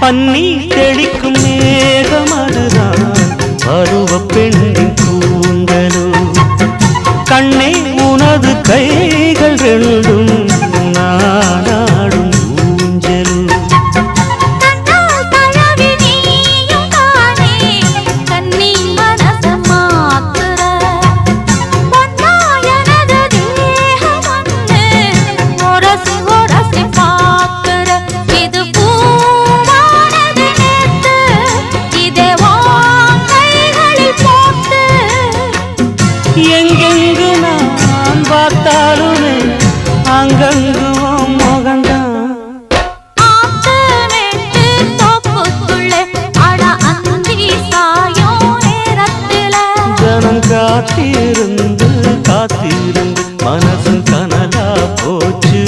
பன்னி தெளிக்கும் மேகம் அதுதான். பருவ பெண்ணின் கூந்தலோ கண்ணே உனது கைகள் பார்த்தாலுமே அங்கங்கு காத்திருந்து காத்திருந்து மனசும் கனலா போச்சு.